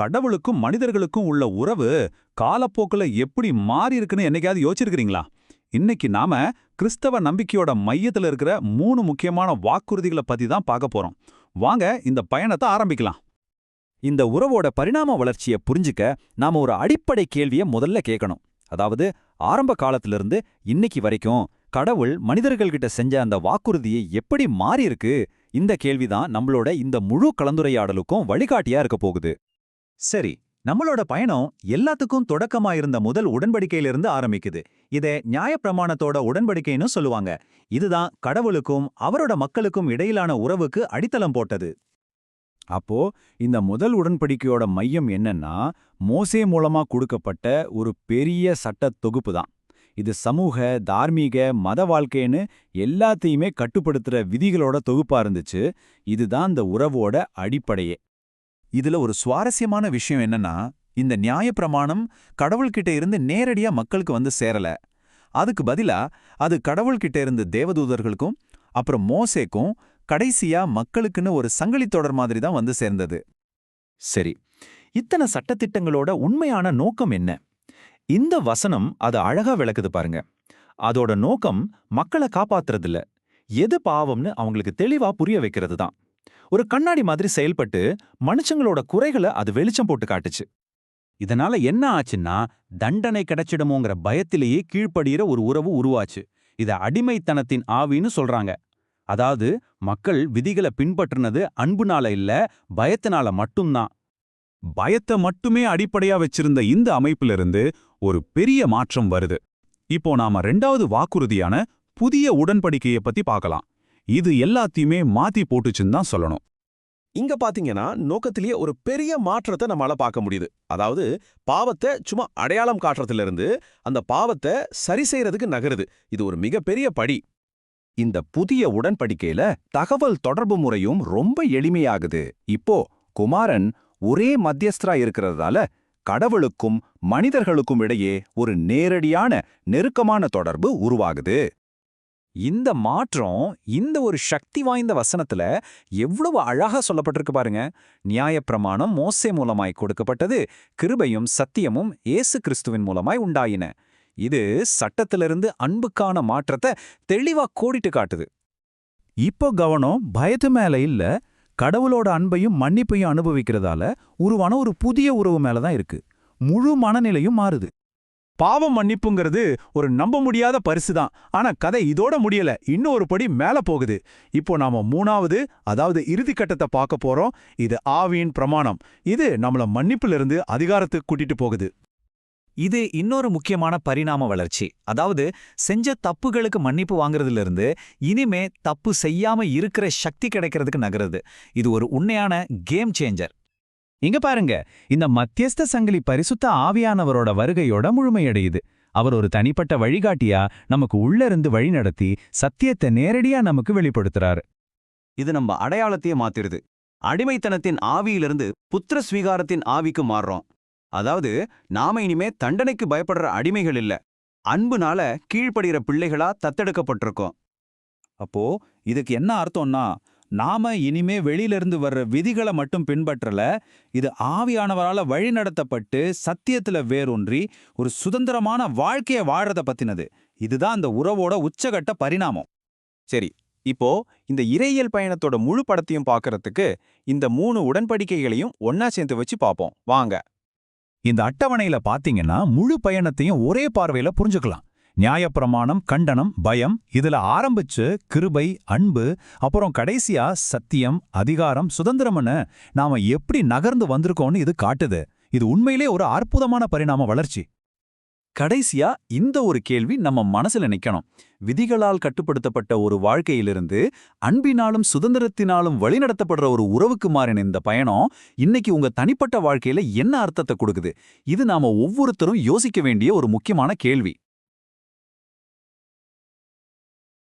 கடவுளுக்கும் மனிதர்களுக்கும் உள்ள உறவு காலப்போக்குல எப்படி மாறி இருக்குன்னு என்னைக்காவது யோசிச்சிருக்கிறீங்களா? இன்னைக்கு நாம கிறிஸ்தவ நம்பிக்கையோட மையத்துல இருக்கிற மூணு முக்கியமான வாக்குறுதிகளை பத்தி தான் பார்க்க போறோம். வாங்க இந்த பயணத்தை ஆரம்பிக்கலாம். இந்த உறவோட பரிணாம வளர்ச்சியை புரிஞ்சுக்க நாம ஒரு அடிப்படை கேள்வியை முதல்ல கேட்கணும். அதாவது ஆரம்ப காலத்திலிருந்து இன்னைக்கு வரைக்கும் கடவுள் மனிதர்கள்கிட்ட செஞ்ச அந்த வாக்குறுதியை எப்படி மாறியிருக்கு இந்த கேள்விதான் நம்மளோட இந்த முழு கலந்துரையாடலுக்கும் வழிகாட்டியா இருக்க போகுது. சரி நம்மளோட பயணம் எல்லாத்துக்கும் தொடக்கமா இருந்த முதல் உடன்படிக்கையிலிருந்து ஆரம்பிக்குது. இதை நியாயப்பிரமாணத்தோட உடன்படிக்கைன்னு சொல்லுவாங்க. இதுதான் கடவுளுக்கும் அவரோட மக்களுக்கும் இடையிலான உறவுக்கு அடித்தளம் போட்டது. அப்போ இந்த முதல் உடன்படிக்கையோட மையம் என்னன்னா மோசே மூலமா கொடுக்கப்பட்ட ஒரு பெரிய சட்ட தொகுப்பு தான். இது சமூக தார்மீக மத வாழ்க்கைன்னு எல்லாத்தையுமே கட்டுப்படுத்துற விதிகளோட தொகுப்பா இருந்துச்சு. இதுதான் இந்த உறவோட அடிப்படையே. இதுல ஒரு சுவாரஸ்யமான விஷயம் என்னன்னா இந்த நியாயப்பிரமாணம் கடவுள்கிட்ட இருந்து நேரடியா மக்களுக்கு வந்து சேரல. அதுக்கு பதிலா அது கடவுள்கிட்ட இருந்து தேவதூதர்களுக்கும் அப்புறம் மோசேக்கும் கடைசியா மக்களுக்குன்னு ஒரு சங்கிலி தொடர் மாதிரி தான் வந்து சேர்ந்தது. சரி இத்தனை சட்டத்திட்டங்களோட உண்மையான நோக்கம் என்ன? இந்த வசனம் அது அழகா விளக்குது பாருங்க. அதோட நோக்கம் மக்களை காப்பாத்துறதில்ல. எது பாவம்னு அவங்களுக்கு தெளிவா புரிய வைக்கிறது தான் ஒரு கண்ணாடி மாதிரி செயல்பட்டு மனுஷங்களோட குறைகளை அது வெளிச்சம் போட்டு காட்டுச்சு. இதனால என்ன ஆச்சுன்னா தண்டனை கிடைச்சிடுமோங்கிற பயத்திலேயே கீழ்ப்படுகிற ஒரு உறவு உருவாச்சு. இத அடிமைத்தனத்தின் ஆவின்னு சொல்றாங்க. அதாவது மக்கள் விதிகளை பின்பற்றுனது அன்புனால இல்ல பயத்தினால மட்டும்தான். பயத்தை மட்டுமே அடிப்படையா வச்சிருந்த இந்த அமைப்பிலிருந்து ஒரு பெரிய மாற்றம் வருது. இப்போ நாம ரெண்டாவது வாக்குறுதியான புதிய உடன்படிக்கைய பத்தி பார்க்கலாம். இது எல்லாத்தையுமே மாத்தி போட்டுச்சுன்னு தான் சொல்லணும். இங்க பாத்தீங்கன்னா நோக்கத்திலேயே ஒரு பெரிய மாற்றத்தை நம்மளால பார்க்க முடியுது. அதாவது பாவத்தை சும்மா அடையாளம் காட்டுறதுல இருந்து அந்த பாவத்தை சரி செய்யறதுக்கு நகருது. இது ஒரு மிகப்பெரிய படி. இந்த புதிய உடன்படிக்கையில தகவல் தொடர்பு முறையும் ரொம்ப எளிமையாகுது. இப்போ குமாரன் ஒரே மத்தியஸ்தரா இருக்கிறதால கடவுளுக்கும் மனிதர்களுக்கும் இடையே ஒரு நேரடியான நெருக்கமான தொடர்பு உருவாகுது. இந்த மாற்றம் இந்த ஒரு சக்தி வாய்ந்த வசனத்துல எவ்வளவு அழகா சொல்லப்பட்டிருக்கு பாருங்க. நியாயப்பிரமாணம் மோசே மூலமாய் கொடுக்கப்பட்டது கிருபையும் சத்தியமும் இயேசு கிறிஸ்துவின் மூலமாய் உண்டாயின. இது சட்டத்திலிருந்து அன்புக்கான மாற்றத்தை தெளிவா கோடிட்டு காட்டுது. இப்போ கவனம் பயத்து மேல இல்ல கடவுளோட அன்பையும் மன்னிப்பையும் அனுபவிக்கிறதால உருவான ஒரு புதிய உறவு மேல தான் இருக்கு. முழு மனநிலையும் மாறுது. பாவம் மன்னிப்புங்கிறது ஒரு நம்ப முடியாத பரிசு தான் ஆனா கதை இதோட முடியல. இன்னும் ஒரு படி மேல போகுது. இப்போ நாம மூணாவது அதாவது இறுதி கட்டத்தை பார்க்க போறோம். இது ஆவியின் பிரமாணம். இது நம்மள மன்னிப்பிலிருந்து அதிகாரத்துக்கு கூட்டிட்டு போகுது. இது இன்னொரு முக்கியமான பரிணாம வளர்ச்சி. அதாவது செஞ்ச தப்புகளுக்கு மன்னிப்பு வாங்குறதுல இருந்து இனிமே தப்பு செய்யாம இருக்கிற சக்தி கிடைக்கிறதுக்கு நகருது. இது ஒரு உண்மையான கேம் சேஞ்சர் இங்க பாருங்க இந்த மத்தியஸ்த சங்கிலி பரிசுத்த ஆவியானவரோட வருகையோட முழுமையடையுது. அவர் ஒரு தனிப்பட்ட வழிகாட்டியா நமக்கு உள்ள இருந்து வழிநடத்தி சத்தியத்தை நேரடியா நமக்கு வெளிப்படுத்துறாரு. இது நம்ம அடையாளத்தையே மாத்திருது. அடிமைத்தனத்தின் ஆவியிலிருந்து புத்திர ஸ்வீகாரத்தின் ஆவிக்கு மாறுறோம். அதாவது நாம இனிமே தண்டனைக்கு பயப்படுற அடிமைகள் இல்ல. அன்புனால கீழ்ப்படுகிற பிள்ளைகளா தத்தெடுக்கப்பட்டிருக்கோம். அப்போ இதுக்கு என்ன அர்த்தம்னா நாம இனிமே வெளியிலிருந்து வர்ற விதிகளை மட்டும் பின்பற்றல இது ஆவியானவரால வழிநடத்தப்பட்டு சத்தியத்துல வேரூன்றி ஒரு சுதந்திரமான வாழ்க்கைய வாழறத பத்தினது. இதுதான் அந்த உறவோட உச்சகட்ட பரிணாமம். சரி இப்போ இந்த இறையியல் பயணத்தோட முழு படத்தையும் பார்க்கறதுக்கு இந்த மூணு உடன்படிக்கைகளையும் ஒன்னா சேர்த்து வச்சு பார்ப்போம். வாங்க. இந்த அட்டவணையில பாத்தீங்கன்னா முழு பயணத்தையும் ஒரே பார்வையில புரிஞ்சுக்கலாம். நியாயப்பிரமாணம் கண்டனம் பயம் இதுல ஆரம்பிச்சு கிருபை அன்பு அப்புறம் கடைசியா சத்தியம் அதிகாரம் சுதந்திரம்னு நாம எப்படி நகர்ந்து வந்திருக்கோம்னு இது காட்டுது. இது உண்மையிலே ஒரு அற்புதமான பரிணாம வளர்ச்சி. கடைசியா இந்த ஒரு கேள்வி நம்ம மனசுல நிக்கணும். விதிகளால் கட்டுப்படுத்தப்பட்ட ஒரு வாழ்க்கையிலிருந்து அன்பினாலும் சுதந்திரத்தினாலும் வழிநடத்தப்படுற ஒரு உறவுக்கு மாறின இந்த பயணம் இன்னைக்கு உங்க தனிப்பட்ட வாழ்க்கையில என்ன அர்த்தத்தை கொடுக்குது? இது நாம ஒவ்வொருத்தரும் யோசிக்க வேண்டிய ஒரு முக்கியமான கேள்வி.